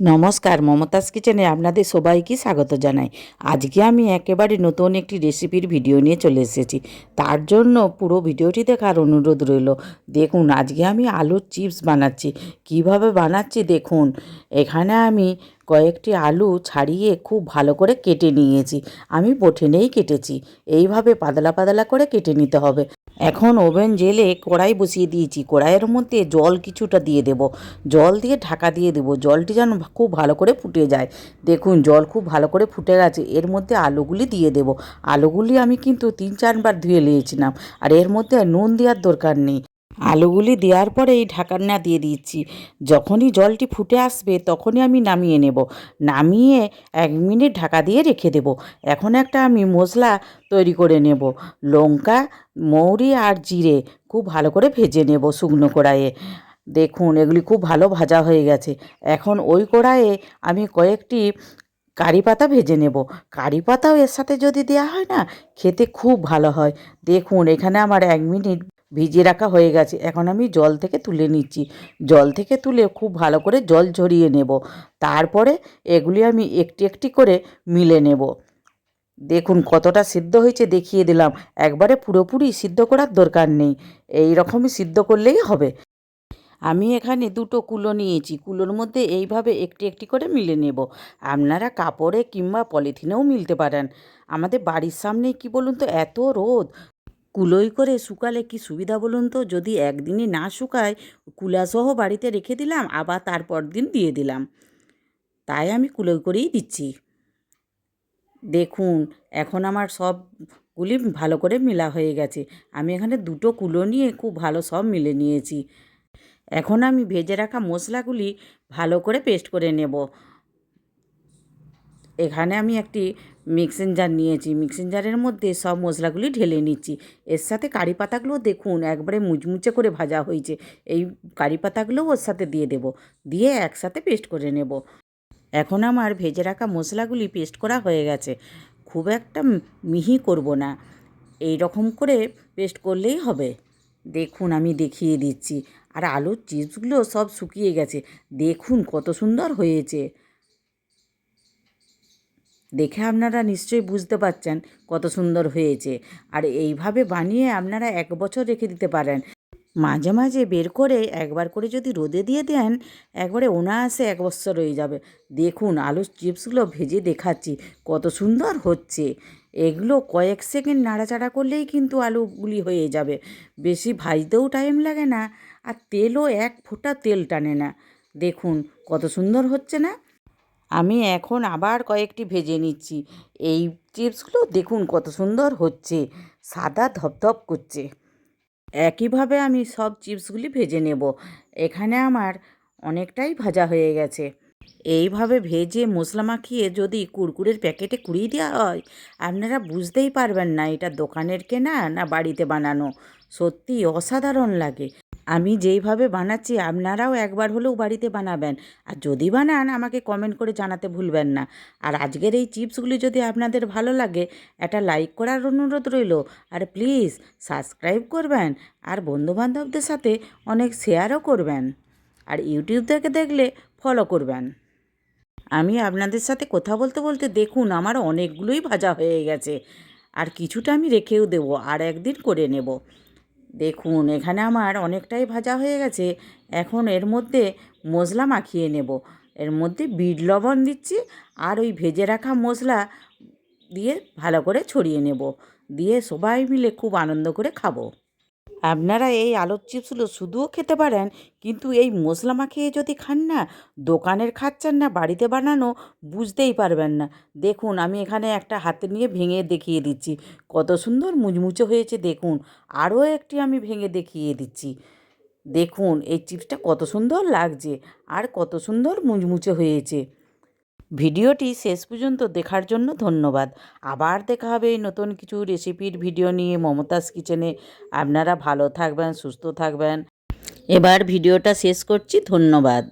নমস্কার, মমতাজ কিচেনে আপনাদের সবাইকে স্বাগত জানাই। আজকে আমি একেবারে নতুন একটি রেসিপির ভিডিও নিয়ে চলে এসেছি। তার জন্য পুরো ভিডিওটি দেখার অনুরোধ রইল। দেখুন, আজকে আমি আলুর চিপস বানাচ্ছি। কীভাবে বানাচ্ছি দেখুন। এখানে আমি কয়েকটি আলু ছাড়িয়ে খুব ভালো করে কেটে নিয়েছি। আমি বঠেনেই কেটেছি। এইভাবে পাতলা পাতলা করে কেটে নিতে হবে। এখন ওভেন জেলে কড়াই বসিয়ে দিয়েছি। কড়াইয়ের মধ্যে জল কিছুটা দিয়ে দেব। জল দিয়ে ঢাকা দিয়ে দেব। জলটি যেন খুব ভালো করে ফুটে যায়। দেখুন, জল খুব ভালো করে ফুটে গেছে। এর মধ্যে আলুগুলি দিয়ে দেব। আলুগুলি আমি কিন্তু তিন চারবার ধুয়ে নিয়েছিলাম। আর এর মধ্যে নুন দেওয়ার দরকার নেই। আলুগুলি দেওয়ার পরে এই ঢাকান্না দিয়ে দিচ্ছি। যখনই জলটি ফুটে আসবে তখনই আমি নামিয়ে নেব। নামিয়ে এক মিনিট ঢাকা দিয়ে রেখে দেব। এখন একটা আমি মশলা তৈরি করে নেব। লঙ্কা, মৌরি আর জিরে খুব ভালো করে ভেজে নেব শুকনো কড়াইয়ে। দেখুন এগুলি খুব ভালো ভাজা হয়ে গেছে। এখন ওই কড়াইয়ে আমি কয়েকটি কারি পাতা ভেজে নেব। কারি পাতাও এর সাথে যদি দেওয়া হয় না, খেতে খুব ভালো হয়। দেখুন এখানে আমার এক মিনিট ভিজিয়ে রাখা হয়ে গেছে। এখন আমি জল থেকে তুলে নিচ্ছি। জল থেকে তুলে খুব ভালো করে জল ঝরিয়ে নেব। তারপরে এগুলি আমি একটি একটি করে মিলে নেব। দেখুন কতটা সিদ্ধ হয়েছে দেখিয়ে দিলাম। একবারে পুরোপুরি সিদ্ধ করার দরকার নেই। এই রকমই সিদ্ধ করলেই হবে। আমি এখানে দুটো কুলো নিয়েছি। কুলোর মধ্যে এইভাবে একটি একটি করে মিলে নেব। আপনারা কাপড়ে কিংবা পলিথিনেও মিলতে পারেন। আমাদের বাড়ির সামনে কি বলুন তো? এত রোদ। কুলোই করে শুকালে কি সুবিধা বলুন তো? যদি একদিনই না শুকায়, কুলাসহ বাড়িতে রেখে দিলাম, আবার তারপর দিন দিয়ে দিলাম। তাই আমি কুলোই করেই দিচ্ছি। দেখুন, এখন আমার সবগুলি ভালো করে মেলা হয়ে গেছে। আমি এখানে দুটো কুলো নিয়ে খুব ভালো সব মিলে নিয়েছি। এখন আমি ভেজে রাখা মশলাগুলি ভালো করে পেস্ট করে নেব। এখানে আমি একটি মিক্সিং জার নিয়েছি। মিক্সিং জারের মধ্যে সব মশলাগুলি ঢেলে নিচ্ছি। এর সাথে কারি পাতাগুলো দেখুন, একবারে মুচমুচে করে ভাজা হয়েছে। এই কারি পাতাগুলোও ওর সাথে দিয়ে দেব। দিয়ে একসাথে পেস্ট করে নেব। এখন আমার ভেজে রাখা মশলাগুলি পেস্ট করা হয়ে গেছে। খুব একটা মিহি করব না। এই রকম করে পেস্ট করলেই হবে। দেখুন, আমি দেখিয়ে দিচ্ছি। আর আলুর চিপসগুলো সব শুকিয়ে গেছে। দেখুন কত সুন্দর হয়েছে। দেখে আপনারা নিশ্চয়ই বুঝতে পারছেন কত সুন্দর হয়েছে। আর এইভাবে বানিয়ে আপনারা এক বছর রেখে দিতে পারেন। মাঝে মাঝে বের করে একবার করে যদি রোদে দিয়ে দেন, একবারে অনায়াসে এক বছর রয়ে যাবে। দেখুন, আলুর চিপসগুলো ভেজে দেখাচ্ছি, কত সুন্দর হচ্ছে। এগুলো কয়েক সেকেন্ড নাড়াচাড়া করলেই কিন্তু আলুগুলি হয়ে যাবে। বেশি ভাজতেও টাইম লাগে না, আর তেলও এক ফোঁটা তেল টানে না। দেখুন, কত সুন্দর হচ্ছে না? আমি এখন আবার কয়েকটি ভেজে নিচ্ছি। এই চিপসগুলো দেখুন কত সুন্দর হচ্ছে, সাদা ধপধপ করছে। একইভাবে আমি সব চিপসগুলি ভেজে নেব। এখানে আমার অনেকটাই ভাজা হয়ে গেছে। এইভাবে ভেজে মশলা মাখিয়ে যদি কুরকুরের প্যাকেটে কুড়িয়ে দেওয়া হয়, আপনারা বুঝতেই পারবেন না এটা দোকানের কেনা না বাড়িতে বানানো। সত্যি অসাধারণ লাগে। আমি যেইভাবে বানাচ্ছি, আপনারাও একবার হলেও বাড়িতে বানাবেন। আর যদি বানান, আমাকে কমেন্ট করে জানাতে ভুলবেন না। আর আজকের এই চিপসগুলি যদি আপনাদের ভালো লাগে, একটা লাইক করার অনুরোধ রইল। আর প্লিজ সাবস্ক্রাইব করবেন আর বন্ধুবান্ধবদের সাথে অনেক শেয়ারও করবেন। আর ইউটিউব থেকে দেখলে ফলো করবেন। আমি আপনাদের সাথে কথা বলতে বলতে দেখুন, আমার অনেকগুলোই ভাজা হয়ে গেছে। আর কিছুটা আমি রেখেও দেবো, আর একদিন করে নেব। দেখুন, এখানে আমার অনেকটাই ভাজা হয়ে গেছে। এখন এর মধ্যে মশলা মাখিয়ে নেব। এর মধ্যে বিট লবণ দিচ্ছি আর ওই ভেজে রাখা মশলা দিয়ে ভালো করে ছড়িয়ে নেব। দিয়ে সবাই মিলে খুব আনন্দ করে খাব। আপনারা এই আলুর চিপসগুলো শুধুও খেতে পারেন, কিন্তু এই মশলা মাখিয়ে যদি খান না, দোকানের খাচ্ছেন না, বাড়িতে বানানো, বুঝতেই পারবেন না। দেখুন, আমি এখানে একটা হাতে নিয়ে ভেঙে দেখিয়ে দিচ্ছি। কত সুন্দর মুচমুচে হয়েছে, দেখুন। আরও একটি আমি ভেঙে দেখিয়ে দিচ্ছি। দেখুন, এই চিপসটা কত সুন্দর লাগছে আর কত সুন্দর মুচমুচে হয়েছে। ভিডিওটি শেষ পর্যন্ত দেখার জন্য ধন্যবাদ। আবার দেখা হবে এই নতুন কিছু রেসিপির ভিডিও নিয়ে। মমতাজ কিচেনে আপনারা ভালো থাকবেন, সুস্থ থাকবেন। এবার ভিডিওটা শেষ করছি। ধন্যবাদ।